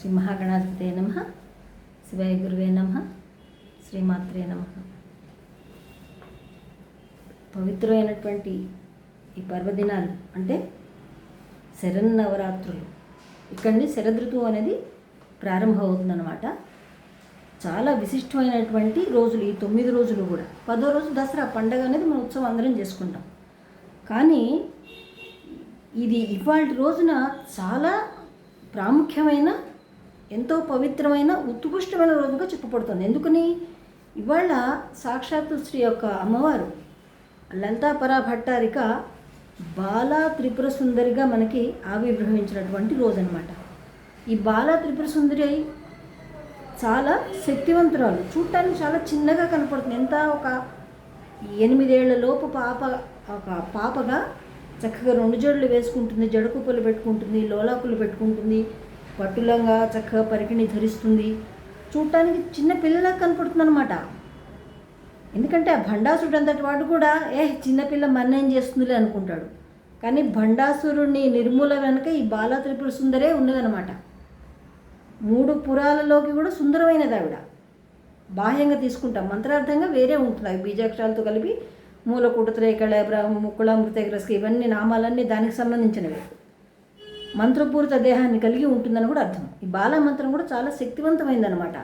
శ్రీ మహాగణాధిపతే నమ. శివాయ గురువే నమ. శ్రీమాత్రే నమ. పవిత్రమైనటువంటి ఈ పర్వదినాలు అంటే శరన్నవరాత్రులు. ఇక్కడి శరదృతువు అనేది ప్రారంభమవుతుందన్నమాట. చాలా విశిష్టమైనటువంటి రోజులు ఈ తొమ్మిది రోజులు కూడా. పదో రోజు దసరా పండగ అనేది మన ఉత్సవం అందరం చేసుకుంటాం. కానీ ఇది ఇవాళ రోజున చాలా ప్రాముఖ్యమైన ఎంతో పవిత్రమైన ఉత్కృష్టమైన రోజుగా చెప్పబడుతుంది. ఎందుకని? ఇవాళ సాక్షాత్తు శ్రీ యొక్క అమ్మవారు లలితాపరా భట్టారిక బాలా త్రిపుర సుందరిగా మనకి ఆవిర్భవించినటువంటి రోజు అనమాట ఈ బాలా త్రిపుర సుందరి చాలా శక్తివంతురాలు. చూడటానికి చాలా చిన్నగా కనపడుతుంది. ఎంత ఒక ఎనిమిదేళ్ళ లోపు పాప ఒక పాపగా చక్కగా రెండు జడలు వేసుకుంటుంది. జడకుప్పలు పెట్టుకుంటుంది లోలాకులు పెట్టుకుంటుంది. పట్టులంగా చక్కగా పరికిణి ధరిస్తుంది. చూడటానికి చిన్న పిల్లలా కనపడుతుందన్నమాట. ఎందుకంటే ఆ భండాసురుడు అంతటి వాడు కూడా ఏ చిన్నపిల్ల మన్నేం చేస్తుందిలే అనుకుంటాడు. కానీ భండాసురుడిని నిర్మూల వెనుక ఈ బాలా త్రిపుర సుందరే ఉన్నదనమాట మూడు పురాలలోకి కూడా సుందరమైనది ఆవిడ. బాహ్యంగా తీసుకుంటాం. మంత్రార్థంగా వేరే ఉంటుంది అవి బీజాక్షరాలతో కలిపి మూల కుటత్రేకళ ముక్కుళ మృతగ్రస్క ఇవన్నీ నామాలన్నీ దానికి సంబంధించినవి. మంత్రపూరిత దేహాన్ని కలిగి ఉంటుందని కూడా అర్థం. ఈ బాల మంత్రం కూడా చాలా శక్తివంతమైందనమాట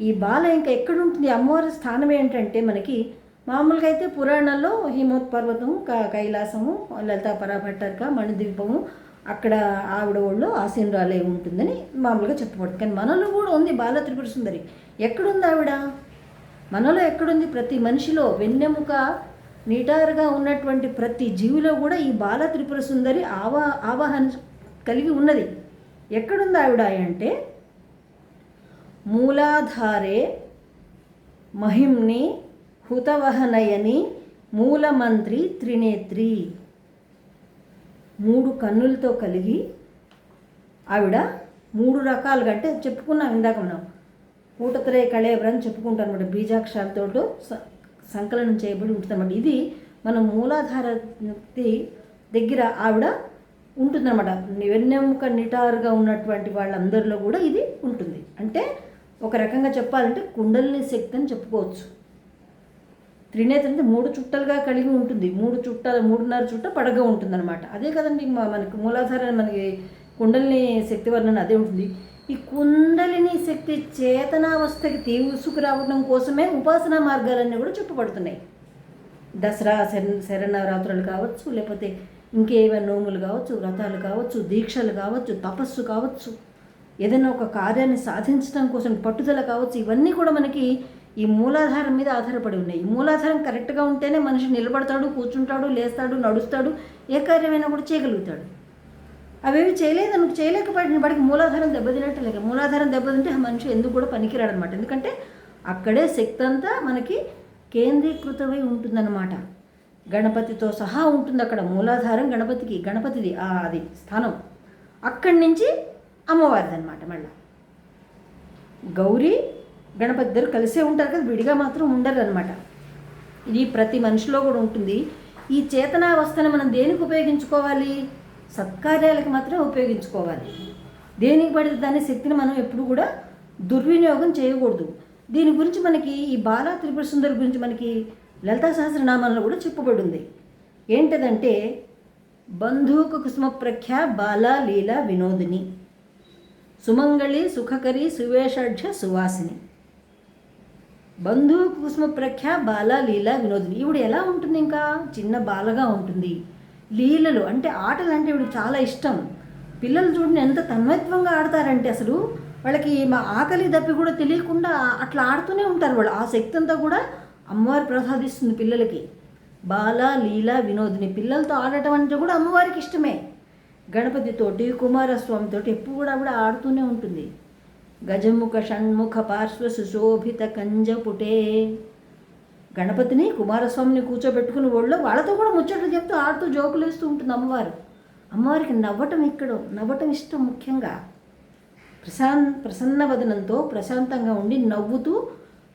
ఈ బాల ఇంకా ఎక్కడ ఉంటుంది? అమ్మవారి స్థానం ఏంటంటే మనకి మామూలుగా అయితే పురాణాల్లో హిమోత్ పర్వతం క- కైలాసము లలితా పరాభట్టర్క మణిద్వీపము అక్కడ ఆవిడ వాళ్ళు ఆసీనురాలే ఉంటుందని మామూలుగా చెప్పబడుతుంది. కానీ మనలో కూడా ఉంది బాల త్రిపుర సుందరి. ఎక్కడుంది ఆవిడ? మనలో ఎక్కడుంది? ప్రతి మనిషిలో వెన్నెముక నిటారుగా ఉన్నటువంటి ప్రతి జీవిలో కూడా ఈ బాల త్రిపుర సుందరి ఆవా ఆవాహన కలిగి ఉన్నది. ఎక్కడుంది ఆవిడ అంటే మూలాధారే మహిమ్ని హుతవహనయని మూలమంత్రి త్రినేత్రి. మూడు కన్నులతో కలిగి ఆవిడ మూడు రకాలుగా అంటే చెప్పుకున్నాం ఇందాక మనం. కూటతరే కళేవరని చెప్పుకుంటాం అనమాట బీజాక్షరాలతో స- సంకలనం చేయబడి ఉంటుంది అనమాట ఇది మన మూలాధార దగ్గర ఆవిడ ఉంటుందన్నమాట. వెన్నెముక నిటారుగా ఉన్నటువంటి వాళ్ళందరిలో కూడా ఇది ఉంటుంది. అంటే ఒక రకంగా చెప్పాలంటే కుండలిని శక్తి అని చెప్పుకోవచ్చు. త్రినేత్ర అంటే మూడు చుట్టలుగా కలిగి ఉంటుంది. మూడు చుట్టాలు మూడున్నర చుట్ట పడగా ఉంటుంది అనమాట అదే కదండి మనకి మూలాధార మనకి కుండలిని శక్తి వర్ణన అదే ఉంటుంది. ఈ కుండలిని శక్తి చేతనావస్థకి తీసుకురావడం కోసమే ఉపాసనా మార్గాలన్నీ కూడా చెప్పబడుతున్నాయి. దసరా శర శరణవరాత్రులు కావచ్చు లేకపోతే ఇంకేమైనా నోములు కావచ్చు వ్రతాలు కావచ్చు దీక్షలు కావచ్చు తపస్సు కావచ్చు ఏదైనా ఒక కార్యాన్ని సాధించడం కోసం పట్టుదల కావచ్చు ఇవన్నీ కూడా మనకి ఈ మూలాధారం మీద ఆధారపడి ఉన్నాయి. ఈ మూలాధారం కరెక్ట్గా ఉంటేనే మనిషి నిలబడతాడు కూర్చుంటాడు లేస్తాడు నడుస్తాడు ఏ కార్యమైనా కూడా చేయగలుగుతాడు. అవేవి చేయలేదు నువ్వు చేయలేకపోయిన వాడికి మూలాధారం దెబ్బతినట్టు లేక మూలాధారం దెబ్బతింటే ఆ మనిషి ఎందుకు కూడా పనికిరాడు అనమాట ఎందుకంటే అక్కడే శక్తి అంతా మనకి కేంద్రీకృతమై ఉంటుందన్నమాట. గణపతితో సహా ఉంటుంది అక్కడ మూలాధారం గణపతికి గణపతిది ఆ అది స్థానం. అక్కడి నుంచి అమ్మవారిది అనమాట మళ్ళీ. గౌరీ గణపతి ఇద్దరు కలిసే ఉంటారు కదా విడిగా మాత్రం ఉండరు అనమాట ఇది ప్రతి మనిషిలో కూడా ఉంటుంది. ఈ చేతనావస్థను మనం దేనికి ఉపయోగించుకోవాలి? సత్కార్యాలకు మాత్రమే ఉపయోగించుకోవాలి. దేనికి పడితే దాని శక్తిని మనం ఎప్పుడు కూడా దుర్వినియోగం చేయకూడదు. దీని గురించి మనకి ఈ బాలా త్రిపుర సుందరి గురించి మనకి లలితా సహస్రనామంలో కూడా చెప్పబడి ఉంది ఏంటదంటే బంధూక కుసుమ ప్రఖ్య బాలా లీల వినోదిని సుమంగళి సుఖకరి సువేషాఢ్య సువాసిని. బంధు కుసుమ ప్రఖ్య బాల లీల వినోదిని. ఈవిడ ఎలా ఉంటుంది ఇంకా? చిన్న బాలగా ఉంటుంది. లీలలు అంటే ఆటలు అంటే వీడికి చాలా ఇష్టం. పిల్లలు చూడండి ఎంత తన్మయత్వంగా ఆడతారంటే అసలు వాళ్ళకి మా ఆకలి దప్పి కూడా తెలియకుండా అట్లా ఆడుతూనే ఉంటారు వాళ్ళు. ఆ శక్తి అంతా కూడా అమ్మవారు ప్రసాదిస్తుంది పిల్లలకి. బాల లీల వినోదిని పిల్లలతో ఆడటం అంటే కూడా అమ్మవారికి ఇష్టమే. గణపతితోటి కుమారస్వామితోటి ఎప్పుడు కూడా ఆవిడ ఆడుతూనే ఉంటుంది. గజముఖ షణ్ముఖ పార్శ్వ సుశోభిత కంజపుటే. గణపతిని కుమారస్వామిని కూర్చోబెట్టుకుని ఒళ్ళో వాళ్ళతో కూడా ముచ్చట్లు చెప్తూ ఆడుతూ జోకులు వేస్తూ ఉంటుంది అమ్మవారు. అమ్మవారికి నవ్వటం ఇక్కడ నవ్వటం ఇష్టం ముఖ్యంగా ప్రశాన్ ప్రసన్న వదనంతో ప్రశాంతంగా ఉండి నవ్వుతూ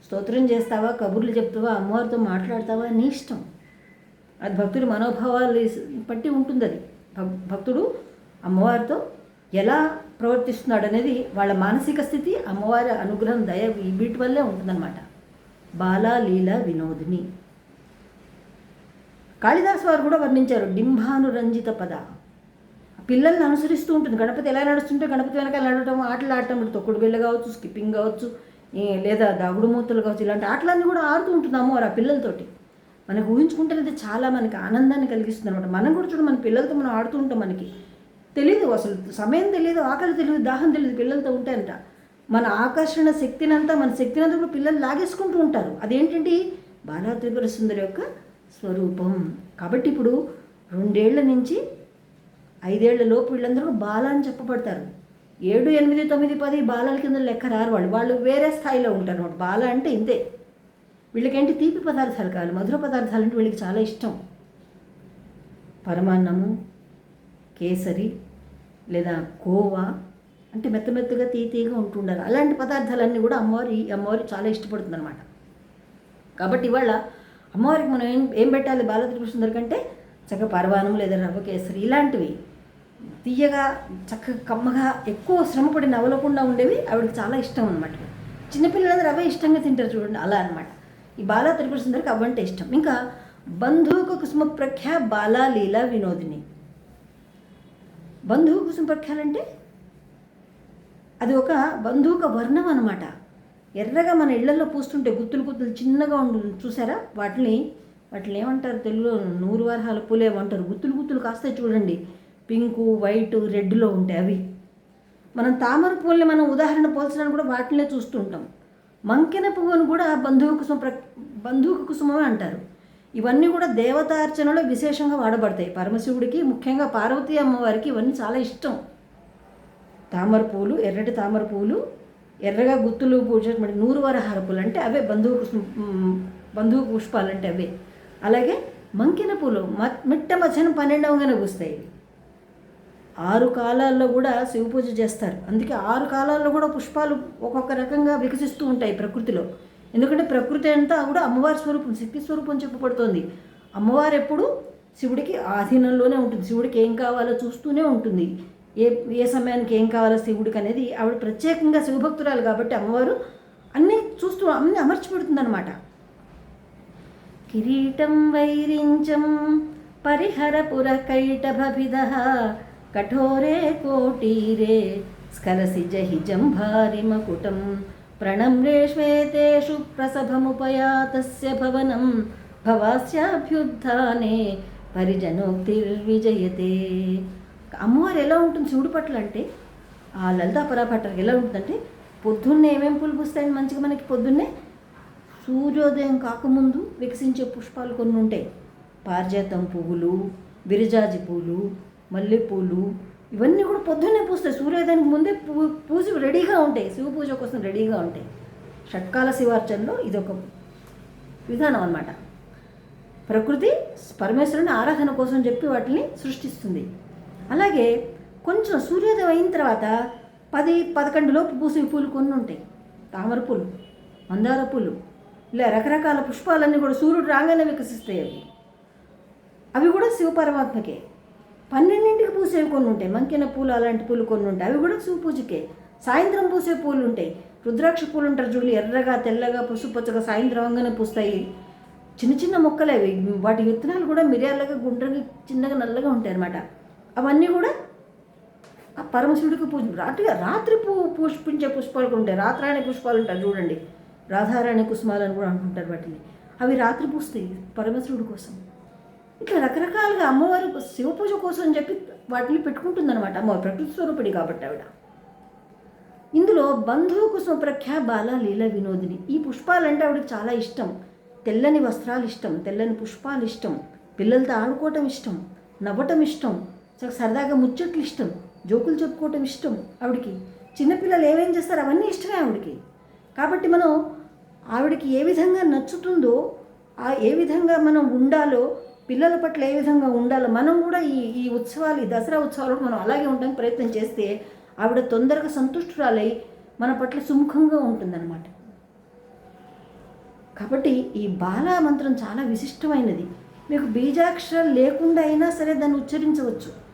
స్తోత్రం చేస్తావా కబుర్లు చెప్తావా అమ్మవారితో మాట్లాడతావా నీ ఇష్టం. అది భక్తుడి మనోభావాలు బట్టి ఉంటుంది అది భక్- భక్తుడు అమ్మవారితో ఎలా ప్రవర్తిస్తున్నాడు అనేది వాళ్ళ మానసిక స్థితి అమ్మవారి అనుగ్రహం దయ ఈ వీటి వల్లే ఉంటుందన్నమాట. బాలాలీల వినోదిని. కాళిదాస్ వారు కూడా వర్ణించారు డింభానురంజిత పద. పిల్లల్ని అనుసరిస్తూ ఉంటుంది. గణపతి ఎలా నడుస్తుంటే గణపతి వెనకాల నడవటం ఆటలు ఆడటం తొక్కుడు బిళ్ళ కావచ్చు స్కిప్పింగ్ కావచ్చు లేదా దాగుడు మూతలు కావచ్చు ఇలాంటి ఆటలన్నీ కూడా ఆడుతూ ఉంటుంది అమ్మవారు ఆ పిల్లలతోటి. మనకు ఊహించుకుంటే చాలా మనకి ఆనందాన్ని కలిగిస్తుంది అనమాట మనం కూడా చూడ మన పిల్లలతో మనం ఆడుతూ ఉంటాం మనకి. తెలియదు అసలు సమయం తెలియదు ఆకలి తెలియదు దాహం తెలియదు పిల్లలతో ఉంటే అంట. మన ఆకర్షణ శక్తినంతా మన శక్తినంతా కూడా పిల్లలు లాగేసుకుంటూ ఉంటారు. అదేంటండి బాలా త్రిపుర సుందరి యొక్క స్వరూపం. కాబట్టి ఇప్పుడు రెండేళ్ళ నుంచి ఐదేళ్ళ లోపు వీళ్ళందరూ బాల అని చెప్పబడతారు. ఏడు ఎనిమిది తొమ్మిది పది బాలల కింద లెక్క రారు వాళ్ళు. వాళ్ళు వేరే స్థాయిలో ఉంటారు అన్నమాట. బాల అంటే ఇంతే. వీళ్ళకేంటి? తీపి పదార్థాలు కావాలి. మధుర పదార్థాలు అంటే వీళ్ళకి చాలా ఇష్టం. పరమాన్నము కేసరి లేదా కోవా అంటే మెత్త మెత్తగా తీతీగా ఉంటుండాలి అలాంటి పదార్థాలన్నీ కూడా అమ్మవారి అమ్మవారి చాలా ఇష్టపడుతుంది అనమాట కాబట్టి ఇవాళ అమ్మవారికి మనం ఏం ఏం పెట్టాలి? బాలత్రిపుర కంటే చక్కగా పరవానం లేదా రవ్వ కేసరి ఇలాంటివి. తీయగా చక్కగా కమ్మగా ఎక్కువ శ్రమపడి నవ్వలకుండా ఉండేవి ఆవిడకి చాలా ఇష్టం అనమాట చిన్నపిల్లలందరూ అవే ఇష్టంగా తింటారు చూడండి అలా అనమాట ఈ బాలా త్రిపుర సుందరికి అవ్వంటే ఇష్టం. ఇంకా బంధువుకు కుసుమ ప్రఖ్య బాలా లీలా వినోదిని. బంధువు కుసుమ ప్రఖ్యాలంటే అది ఒక బంధువుక వర్ణం అనమాట ఎర్రగా మన ఇళ్ళలో పూస్తుంటే గుత్తులు గుత్తులు చిన్నగా ఉండు చూసారా? వాటిని వాటిని ఏమంటారు తెలుగులో? నూరు వరహాల పూలు ఏమంటారు గుత్తులు గుత్తులు కాస్తే చూడండి. పింకు వైట్ రెడ్లో ఉంటాయి అవి. మనం తామర పూలని మనం ఉదాహరణ పోల్చడానికి కూడా వాటినే చూస్తుంటాం. మంకెన పువ్వును కూడా బంధువు కుసుమ ప్ర బంధువు కుసుమమే అంటారు. ఇవన్నీ కూడా దేవతార్చనలో విశేషంగా వాడబడతాయి. పరమశివుడికి ముఖ్యంగా పార్వతీ అమ్మవారికి ఇవన్నీ చాలా ఇష్టం. తామర పూలు ఎర్రటి తామర పూలు ఎర్రగా గుత్తులు పూసేటువంటి నూరువరహార పూలు అంటే అవే బంధువు బంధువు పుష్పాలు అంటే అవే. అలాగే మంకిన పూలు మ మిట్ట మధ్యాహ్నం పన్నెండవగానే పూస్తాయి. ఆరు కాలాల్లో కూడా శివ పూజ చేస్తారు. అందుకే ఆరు కాలాల్లో కూడా పుష్పాలు ఒక్కొక్క రకంగా వికసిస్తూ ఉంటాయి ప్రకృతిలో. ఎందుకంటే ప్రకృతి అంతా కూడా అమ్మవారి స్వరూపం శక్తి స్వరూపం చెప్పబడుతోంది. అమ్మవారు ఎప్పుడు శివుడికి ఆధీనంలోనే ఉంటుంది. శివుడికి ఏం కావాలో చూస్తూనే ఉంటుంది. ఏ ఏ సమయానికి ఏం కావాలో శివుడికి అనేది ఆవిడ ప్రత్యేకంగా శివభక్తురాలు కాబట్టి అమ్మవారు అన్నీ చూస్తూ అన్నీ అమర్చిపెడుతుందన్నమాట. కిరీటం వైరించం పరిహరపుర కైటభిద కఠోరే కోటీరే స్కలసి జహి జంభారి మకుటం ప్రణమ్రే ప్రసభముపయాతస్య భవనం భవాస్యాభ్యుత్థానే పరిజనోక్తిర్విజయతే. అమ్మవారు ఎలా ఉంటుంది శివుడి పట్ల అంటే ఆ లలితా పరాపట్టర్ ఎలా ఉంటుందంటే పొద్దున్నే ఏమేం పూలు పూస్తాయని మంచిగా మనకి పొద్దున్నే సూర్యోదయం కాకముందు వికసించే పుష్పాలు కొన్ని ఉంటాయి. పారిజాతం పువ్వులు విరజాజి పూలు మల్లెపూలు ఇవన్నీ కూడా పొద్దున్నే పూస్తాయి. సూర్యోదయానికి ముందే పూ పూజ రెడీగా ఉంటాయి. శివ పూజ కోసం రెడీగా ఉంటాయి. షట్కాల శివార్చనలో ఇది ఒక విధానం అన్నమాట. ప్రకృతి పరమేశ్వరుని ఆరాధన కోసం చెప్పి వాటిని సృష్టిస్తుంది. అలాగే కొంచెం సూర్యోదయం అయిన తర్వాత పది పదకొండు లోపు పూసే పూలు కొన్ని ఉంటాయి. తామర పూలు మందార పూలు ఇలా రకరకాల పుష్పాలన్నీ కూడా సూర్యుడు రాగానే వికసిస్తాయి అవి. అవి కూడా శివపరమాత్మకే. పన్నెండింటికి పూసేవి కొన్ని ఉంటాయి. మంకిన పూలు అలాంటి పూలు కొన్ని ఉంటాయి. అవి కూడా శివపూజకే. సాయంత్రం పూసే పూలు ఉంటాయి. రుద్రాక్ష పూలు ఉంటారు చూడు ఎర్రగా తెల్లగా పసుపచ్చగా సాయంత్రం అవగానే పూస్తాయి. చిన్న చిన్న మొక్కలు అవి వాటి విత్తనాలు కూడా మిరియాలగా గుండ్రగా చిన్నగా నల్లగా ఉంటాయి అన్నమాట అవన్నీ కూడా ఆ పరమశివుడికి పూజ రాత్రి రాత్రి పూ పుష్పించే పుష్పాలు కూడా ఉంటాయి. రాత్రాయణ పుష్పాలు ఉంటాయి. చూడండి. రాధారాణి కుసుమాలు అని కూడా అంటుంటారు వాటిని. అవి రాత్రి పూస్తాయి పరమశివుడి కోసం. ఇట్లా రకరకాలుగా అమ్మవారు శివ పూజ కోసం అని చెప్పి వాటిని పెట్టుకుంటుందన్నమాట. అమ్మవారు ప్రకృతి స్వరూపిడి కాబట్టి ఆవిడ. ఇందులో బంధువు కుసుమ ప్రఖ్యా బాల లీల వినోదిని. ఈ పుష్పాలంటే ఆవిడకి చాలా ఇష్టం. తెల్లని వస్త్రాలు ఇష్టం. తెల్లని పుష్పాలు ఇష్టం. పిల్లలతో ఆడుకోవటం ఇష్టం. నవ్వటం ఇష్టం. చాలా సరదాగా ముచ్చట్లు ఇష్టం. జోకులు చెప్పుకోవటం ఇష్టం ఆవిడకి. చిన్నపిల్లలు ఏమేం చేస్తారు అవన్నీ ఇష్టమే ఆవిడకి. కాబట్టి మనం ఆవిడకి ఏ విధంగా నచ్చుతుందో ఆ ఏ విధంగా మనం ఉండాలో పిల్లల పట్ల ఏ విధంగా ఉండాలో మనం కూడా ఈ ఈ ఉత్సవాలు ఈ దసరా ఉత్సవాలకు మనం అలాగే ఉండడానికి ప్రయత్నం చేస్తే ఆవిడ తొందరగా సంతుష్టురాలై మన పట్ల సుముఖంగా ఉంటుందన్నమాట. కాబట్టి ఈ బాలా మంత్రం చాలా విశిష్టమైనది. మీకు బీజాక్షరాలు లేకుండా అయినా సరే దాన్ని ఉచ్చరించవచ్చు.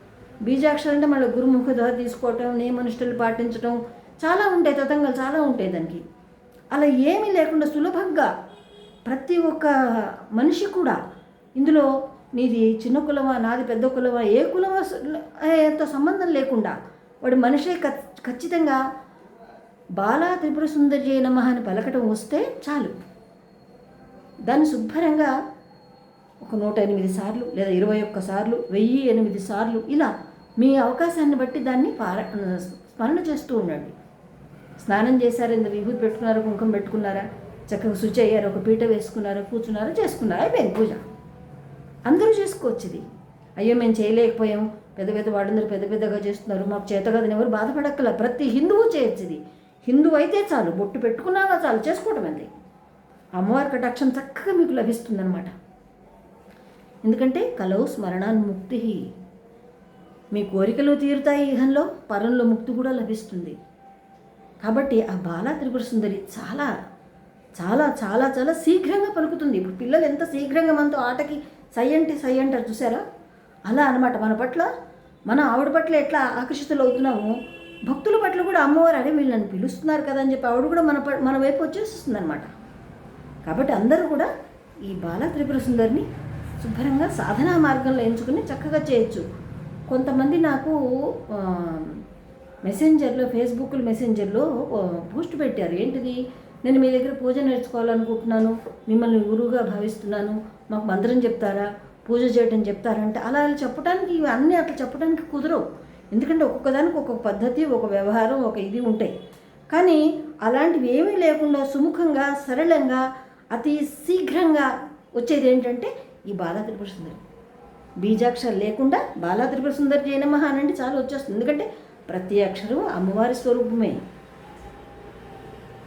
బీజాక్షరం అంటే మళ్ళీ గురుముఖ దహ తీసుకోవటం నియమనిష్టలు పాటించడం చాలా ఉంటాయి తతంగాలు చాలా ఉంటాయి దానికి. అలా ఏమీ లేకుండా సులభంగా ప్రతి ఒక్క మనిషి కూడా ఇందులో నీది చిన్న కులమా నాది పెద్ద కులమా ఏ కులమా ఎంత సంబంధం లేకుండా వాడు మనిషే ఖచ్చితంగా బాలా త్రిపుర సుందరి నమ అని పలకటం వస్తే చాలు. దాన్ని శుభ్రంగా ఒక నూట ఎనిమిది సార్లు లేదా ఇరవై ఒక్క సార్లు వెయ్యి ఎనిమిది సార్లు ఇలా మీ అవకాశాన్ని బట్టి దాన్ని పార స్మరణ చేస్తూ ఉండండి. స్నానం చేశారు ఇంత విభూతి పెట్టుకున్నారా కుంకుమ పెట్టుకున్నారా చక్కగా శుచి అయ్యారు ఒక పీట వేసుకున్నారా కూర్చున్నారా చేసుకున్నారా అయిపోయింది పూజ. అందరూ చేసుకోవచ్చు ఇది. అయ్యో మేము చేయలేకపోయాం పెద్ద పెద్ద వాడందరూ పెద్ద పెద్దగా చేస్తున్నారు. మాకు చేత కదని ఎవరు బాధపడక్కల. ప్రతి హిందువు చేయొచ్చు ఇది. హిందువు అయితే చాలు. బొట్టు పెట్టుకున్నాగా చాలు. చేసుకోవటం అంతే. అమ్మవారి కటాక్షం చక్కగా మీకు లభిస్తుందన్నమాట. ఎందుకంటే కలవు స్మరణాన్ముక్తి. మీ కోరికలు తీరుతాయి ఇహంలో పరంలో ముక్తి కూడా లభిస్తుంది. కాబట్టి ఆ బాలా త్రిపుర సుందరి చాలా చాలా చాలా చాలా శీఘ్రంగా పలుకుతుంది. ఇప్పుడు పిల్లలు ఎంత శీఘ్రంగా మనతో ఆటకి సై అంటే సై అంటారు చూసారా? అలా అనమాట మన పట్ల మన ఆవిడ పట్ల ఎట్లా ఆకర్షితులు అవుతున్నామో భక్తుల పట్ల కూడా అమ్మవారు అడే వీళ్ళని పిలుస్తున్నారు కదా అని చెప్పి ఆవిడ కూడా మన ప- మన వైపు వచ్చేస్తుంది అనమాట కాబట్టి అందరూ కూడా ఈ బాల త్రిపుర సుందరిని శుభ్రంగా సాధనా మార్గంలో ఎంచుకుని చక్కగా చేయొచ్చు. కొంతమంది నాకు మెసెంజర్లో ఫేస్బుక్ మెసెంజర్లో పోస్ట్ పెట్టారు. ఏంటిది? నేను మీ దగ్గర పూజ నేర్చుకోవాలనుకుంటున్నాను మిమ్మల్ని గురువుగా భావిస్తున్నాను మాకు మంత్రం చెప్తారా పూజ చేయడం చెప్తారంటే అలా అలా చెప్పడానికి ఇవి అన్నీ అట్లా చెప్పడానికి కుదరవు. ఎందుకంటే ఒక్కొక్కదానికి ఒక్కొక్క పద్ధతి ఒక వ్యవహారం ఒక ఇది ఉంటాయి. కానీ అలాంటివి ఏమీ లేకుండా సుముఖంగా సరళంగా అతి శీఘ్రంగా వచ్చేది ఏంటంటే ఈ బాధ త్రిపుర బీజాక్షరం లేకుండా బాలా త్రిపుర సుందరి అనండి చాలా వచ్చేస్తుంది. ఎందుకంటే ప్రతి అక్షరం అమ్మవారి స్వరూపమే.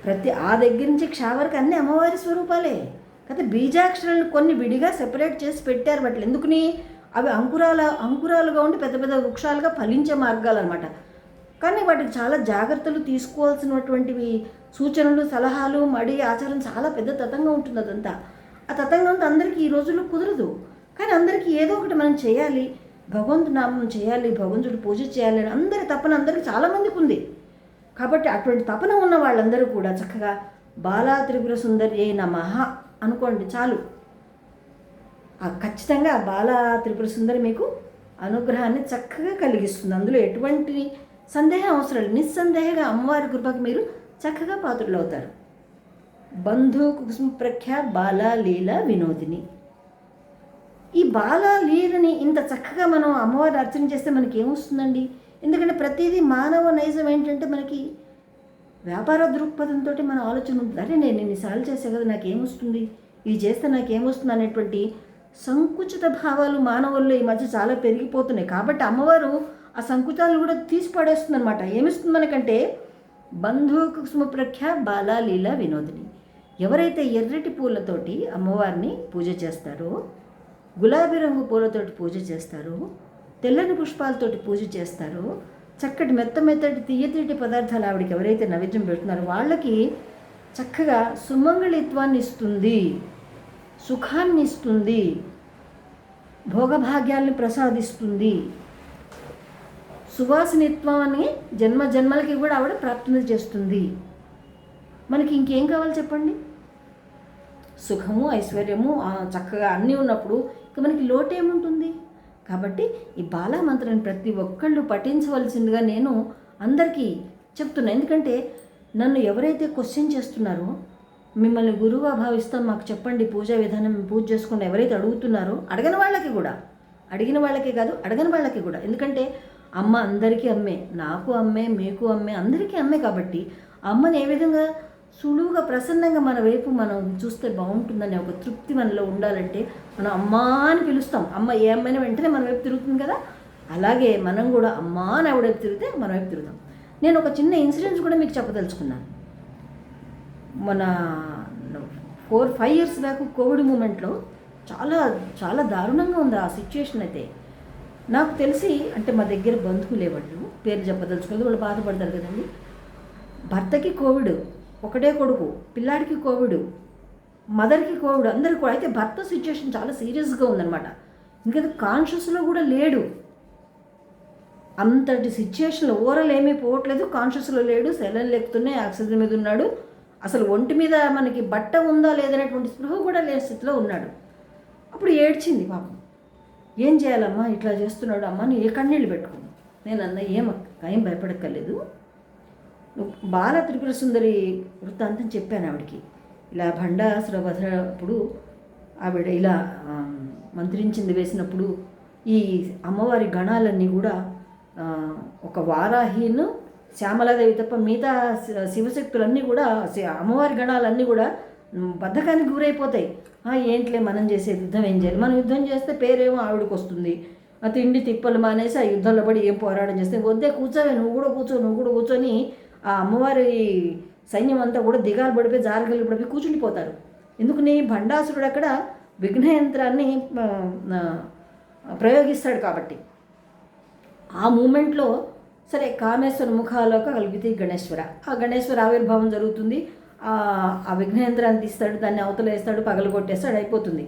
ప్రతి ఆ దగ్గర నుంచి క్షావరకు అన్ని అమ్మవారి స్వరూపాలే. అయితే బీజాక్షరాలను కొన్ని విడిగా సెపరేట్ చేసి పెట్టారు వాటిని. ఎందుకుని? అవి అంకురాల అంకురాలుగా ఉండి పెద్ద పెద్ద వృక్షాలుగా ఫలించే మార్గాలు అనమాట కానీ వాటికి చాలా జాగ్రత్తలు తీసుకోవాల్సినటువంటివి సూచనలు సలహాలు మడి ఆచారం చాలా పెద్ద తతంగా ఉంటుంది అదంతా. ఆ తతంగం అందరికీ ఈ రోజుల్లో కుదరదు. కానీ అందరికీ ఏదో ఒకటి మనం చేయాలి. భగవంతు నామం చేయాలి భగవంతుడు పూజ చేయాలి అని అందరి తపన అందరికీ చాలామందికి ఉంది. కాబట్టి అటువంటి తపన ఉన్న వాళ్ళందరూ కూడా చక్కగా బాలా త్రిపుర సుందరి నమః అనుకోండి చాలు. ఆ ఖచ్చితంగా బాలా త్రిపుర సుందరి మీకు అనుగ్రహాన్ని చక్కగా కలిగిస్తుంది. అందులో ఎటువంటి సందేహం అవసరం లేదు. నిస్సందేహంగా అమ్మవారి కృపకు మీరు చక్కగా పాత్రలు అవుతారు. బంధు కుసుమ ప్రఖ్య బాల లీల వినోదిని. ఈ బాల లీలని ఇంత చక్కగా మనం అమ్మవారిని అర్చన చేస్తే మనకి ఏమొస్తుందండి ఎందుకంటే ప్రతిదీ మానవ నైజం ఏంటంటే మనకి వ్యాపార దృక్పథంతో మన ఆలోచన ఉంటుంది. అరే నేను ఇన్నిసార్లు చేసే కదా నాకేమొస్తుంది ఇది చేస్తే నాకేమొస్తుంది అనేటువంటి సంకుచిత భావాలు మానవుల్లో ఈ మధ్య చాలా పెరిగిపోతున్నాయి. కాబట్టి అమ్మవారు ఆ సంకుచాలను కూడా తీసి పడేస్తుంది అనమాట ఏమిస్తుంది మనకంటే? బంధు కుసుమ ప్రఖ్య బాలాలీల వినోదిని. ఎవరైతే ఎర్రటి పూలతోటి అమ్మవారిని పూజ చేస్తారో గులాబీ రంగు పూలతోటి పూజ చేస్తారు తెల్లని పుష్పాలతోటి పూజ చేస్తారు చక్కటి మెత్త మెత్తటి తీయ తీయటి పదార్థాలు ఆవిడకి ఎవరైతే నైవేద్యం పెడుతున్నారో వాళ్ళకి చక్కగా సుమంగళిత్వాన్ని ఇస్తుంది సుఖాన్ని ఇస్తుంది భోగభాగ్యాల్ని ప్రసాదిస్తుంది. సువాసనిత్వాన్ని జన్మ జన్మలకి కూడా ఆవిడ ప్రాప్తి చేస్తుంది. మనకి ఇంకేం కావాలి చెప్పండి? సుఖము ఐశ్వర్యము చక్కగా అన్నీ ఉన్నప్పుడు మనకి లోటు ఏముంటుంది? కాబట్టి ఈ బాలామంత్రాన్ని ప్రతి ఒక్కళ్ళు పఠించవలసిందిగా నేను అందరికీ చెప్తున్నా. ఎందుకంటే నన్ను ఎవరైతే క్వశ్చన్ చేస్తున్నారో మిమ్మల్ని గురువుగా భావిస్తాం మాకు చెప్పండి పూజా విధానం పూజ చేసుకుంటే ఎవరైతే అడుగుతున్నారో అడగని వాళ్ళకి కూడా. అడిగిన వాళ్ళకే కాదు అడగని వాళ్ళకి కూడా. ఎందుకంటే అమ్మ అందరికీ అమ్మే నాకు అమ్మే మీకు అమ్మే అందరికీ అమ్మే కాబట్టి అమ్మని ఏ విధంగా సులువుగా ప్రసన్నంగా మన వైపు మనం చూస్తే బాగుంటుందనే ఒక తృప్తి మనలో ఉండాలంటే మనం అమ్మా అని పిలుస్తాం. అమ్మ ఏ అమ్మాయినా వెంటనే మన వైపు తిరుగుతుంది కదా? అలాగే మనం కూడా అమ్మా అని ఆవిడ వైపు తిరిగితే మన వైపు తిరుగుతాం. నేను ఒక చిన్న ఇన్సిడెంట్స్ కూడా మీకు చెప్పదలుచుకున్నాను. మన four five years back covid మూమెంట్లో చాలా చాలా దారుణంగా ఉంది ఆ సిచ్యుయేషన్ అయితే. నాకు తెలిసి అంటే మా దగ్గర బంధువులే వాళ్ళు పేరు చెప్పదలుచుకోలేదు వాళ్ళు బాధపడతారు కదండి. భర్తకి కోవిడ్. ఒకటే కొడుకు పిల్లాడికి కోవిడ్ మదర్కి కోవిడ్ అందరికి కూడా అయితే భర్త సిచ్యుయేషన్ చాలా సీరియస్గా ఉందన్నమాట. ఇంకా కాన్షియస్లో కూడా లేడు. అంతటి సిచ్యుయేషన్లో ఓరల్ ఏమీ పోవట్లేదు. కాన్షియస్లో లేడు సెలన్ లెక్కుతున్నాయి ఆక్సిజన్ మీద ఉన్నాడు. అసలు ఒంటి మీద మనకి బట్ట ఉందా లేదనేటువంటి స్పృహ కూడా లేని స్థితిలో ఉన్నాడు. అప్పుడు ఏడ్చింది పాపం. ఏం చేయాలమ్మా? ఇట్లా చేస్తున్నాడు అమ్మా నువ్వు ఏ కన్నీళ్ళు పెట్టుకున్నావు నేను అన్న ఏం ఏం భయపడక్కర్లేదు. బాల త్రిపుర సుందరి వృత్తాంతం చెప్పాను ఆవిడకి. ఇలా భండాసుర వధ ఆవిడ ఇలా మంత్రించింది వేసినప్పుడు ఈ అమ్మవారి గణాలన్నీ కూడా ఒక వారాహీను శ్యామలాదేవి తప్ప మిగతా శి- శివశక్తులన్నీ కూడా అమ్మవారి గణాలన్నీ కూడా బద్ధకానికి గురైపోతాయి. ఏంట్లే మనం చేసే యుద్ధం ఏం చేయాలి? మనం యుద్ధం చేస్తే పేరేమో ఆవిడకి వస్తుంది. ఆ తిండి తిప్పలు మానేసి ఆ యుద్ధంలో పడి ఏం పోరాటం చేస్తే వద్దే కూర్చోవే నువ్వు కూడా కూర్చో నువ్వు కూడా కూర్చొని ఆ అమ్మవారి సైన్యం అంతా కూడా దిగాలు పడిపోయి జారగలు పడిపోయి కూర్చుండిపోతారు ఎందుకని? భండాసురుడు అక్కడ విఘ్నయంత్రాన్ని ప్రయోగిస్తాడు కాబట్టి. ఆ మూమెంట్లో సరే కామేశ్వర ముఖాలోక కలిపితే గణేశ్వర. ఆ గణేశ్వర ఆవిర్భావం జరుగుతుంది. ఆ విఘ్నయంత్రాన్ని తీస్తాడు దాన్ని అవతలేస్తాడు పగలు కొట్టేస్తాడు అయిపోతుంది.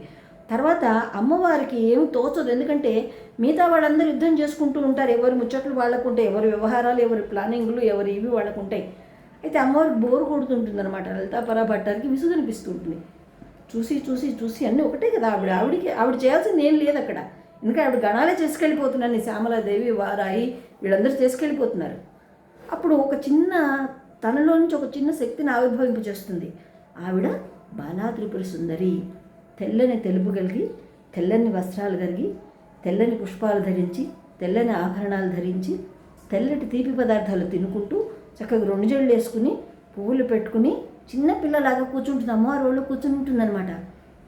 తర్వాత అమ్మవారికి ఏమి తోచదు. ఎందుకంటే మిగతా వాళ్ళందరూ యుద్ధం చేసుకుంటూ ఉంటారు. ఎవరి ముచ్చట్లు వాళ్ళకు ఉంటాయి ఎవరి వ్యవహారాలు ఎవరి ప్లానింగ్లు ఎవరి ఇవి వాళ్ళకుంటాయి. అయితే అమ్మవారికి బోరు కొడుతుంటుంది అనమాట లలితాపరా పరాభట్టారికి విసుగు అనిపిస్తుంటుంది. చూసి చూసి చూసి అన్నీ ఒకటే కదా. ఆవిడ ఆవిడికి ఆవిడ చేయాల్సింది ఏం లేదు అక్కడ. ఎందుకంటే ఆవిడ గణాలే చేసుకెళ్ళిపోతున్నాను ఈ శ్యామలాదేవి వారాయి వీళ్ళందరూ చేసుకెళ్ళిపోతున్నారు. అప్పుడు ఒక చిన్న తనలో నుంచి ఒక చిన్న శక్తిని ఆవిర్భవింపజేస్తుంది. ఆవిడ బాలాత్రిపుర సుందరి. తెల్లని తెలుపు కలిగి తెల్లని వస్త్రాలు కలిగి తెల్లని పుష్పాలు ధరించి తెల్లని ఆభరణాలు ధరించి తెల్లటి తీపి పదార్థాలు తినుకుంటూ చక్కగా రెండు జళ్ళు వేసుకుని పువ్వులు పెట్టుకుని చిన్న పిల్లలాగా కూర్చుంటుంది. అమ్మవారి వాళ్ళు కూర్చుని ఉంటుందన్నమాట.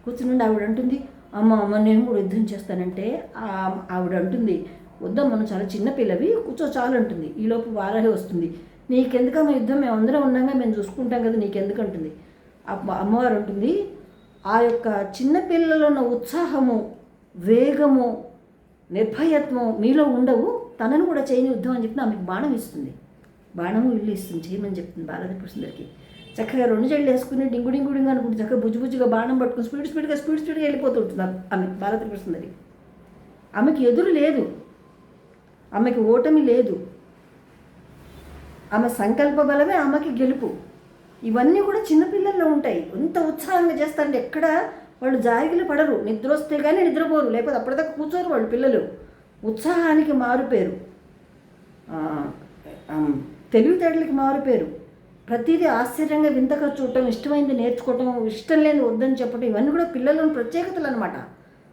కూర్చుని ఆవిడ అంటుంది అమ్మ అమ్మ నేను కూడా యుద్ధం చేస్తానంటే ఆవిడ అంటుంది వద్దాం మనం చాలా చిన్న పిల్లవి కూర్చో చాలు అంటుంది. ఈలోపు వారాహి వస్తుంది. నీకెందుకమ్మ యుద్ధం? మేము అందరం ఉన్నాగా మేము చూసుకుంటాం కదా నీకెందుకు? అంటుంది. అమ్మ- అమ్మవారు అంటుంది ఆ యొక్క చిన్న ఉన్న ఉత్సాహము వేగము నిర్భయత్వం మీలో ఉండవు. తనను కూడా చేయని యుద్ధం అని చెప్పి ఆమెకు బాణం ఇస్తుంది. బాణము ఇల్లు ఇస్తుంది. చేయమని చెప్తుంది బాలదేవి చక్కగా రెండు జళ్ళు వేసుకుని డింగు డింగు డింగు అనుకుంటే చక్కగా బుజ్జు బుజ్జుగా బాణం పట్టుకుని స్పీడ్ స్పీడ్గా స్పీడ్ స్పీడ్గా వెళ్ళిపోతుంటుంది ఆమె- ఆమె బాలదేవి ఆమెకి ఎదురు లేదు. ఆమెకి ఓటమి లేదు. ఆమె సంకల్ప బలమే ఆమెకి గెలుపు. ఇవన్నీ కూడా చిన్నపిల్లల్లో ఉంటాయి. ఎంత ఉత్సాహంగా చేస్తారంటే ఎక్కడ వాళ్ళు జారిగిలు పడరు. నిద్ర వస్తే కానీ నిద్రపోరు. లేకపోతే అప్పటిదాకా కూర్చోరు వాళ్ళు పిల్లలు. ఉత్సాహానికి మారుపేరు. తెలివితేటలకి మారుపేరు. ప్రతిదీ ఆశ్చర్యంగా వింతగా చూడటం ఇష్టమైంది నేర్చుకోవటం ఇష్టం లేని వద్దని చెప్పడం ఇవన్నీ కూడా పిల్లలను ప్రత్యేకతలు అనమాట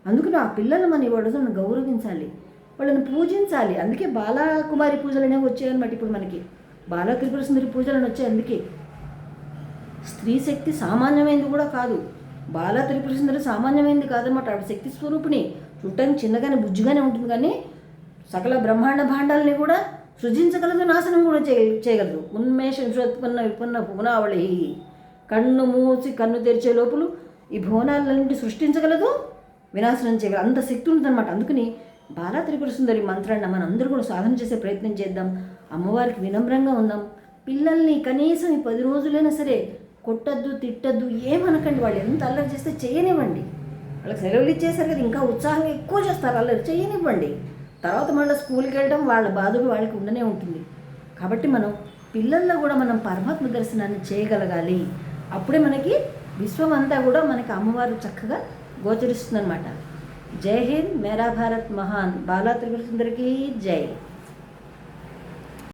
అందుకని ఆ పిల్లలు మన వాళ్ళని గౌరవించాలి. వాళ్ళని పూజించాలి. అందుకే బాలాకుమారి పూజలు అనేవి వచ్చాయన్నమాట ఇప్పుడు మనకి. బాల త్రిపుర సుందరి పూజలు అని వచ్చాయి అందుకే. స్త్రీ శక్తి సామాన్యమైనది కూడా కాదు. బాల త్రిపుర సుందరి సామాన్యమైనది కాదన్నమాట. ఆవిడ శక్తి స్వరూపిణి. చూడటానికి చిన్నగానే బుజ్జిగానే ఉంటుంది కానీ సకల బ్రహ్మాండ భాండాలని కూడా సృజించగలదు నాశనం కూడా చేయ చేయగలదు. ఉన్మేష విశ్వత్పన్న విపన్న భువనావళి. కన్ను మూసి కన్ను తెరిచే లోపల ఈ భువనాలన్నింటి సృష్టించగలదు వినాశనం చేయగలదు. అంత శక్తి ఉంటుందన్నమాట. అందుకని బాలా త్రిపుర సుందరి మంత్రాన్ని మనం అందరూ కూడా సాధన చేసే ప్రయత్నం చేద్దాం. అమ్మవారికి వినమ్రంగా ఉందాం. పిల్లల్ని కనీసం ఈ పది రోజులైనా సరే కొట్టద్దు తిట్టద్దు ఏమనకండి వాళ్ళు. ఎంత అల్లరి చేస్తే చేయనివ్వండి. వాళ్ళకి సెలవులు ఇచ్చేసరికి కదా ఇంకా ఉత్సాహంగా ఎక్కువ చేస్తారు అల్లరి. చేయనివ్వండి. తర్వాత మళ్ళీ స్కూల్కి వెళ్ళడం వాళ్ళ బాధలు వాళ్ళకి ఉండనే ఉంటుంది. కాబట్టి మనం పిల్లల్లో కూడా మనం పరమాత్మ దర్శనాన్ని చేయగలగాలి. అప్పుడే మనకి విశ్వం అంతా కూడా మనకి అమ్మవారు చక్కగా గోచరిస్తుందన్నమాట. జై హింద్ మేరా భారత్ మహాన్. బాలా త్రిపుర సుందరికి జై.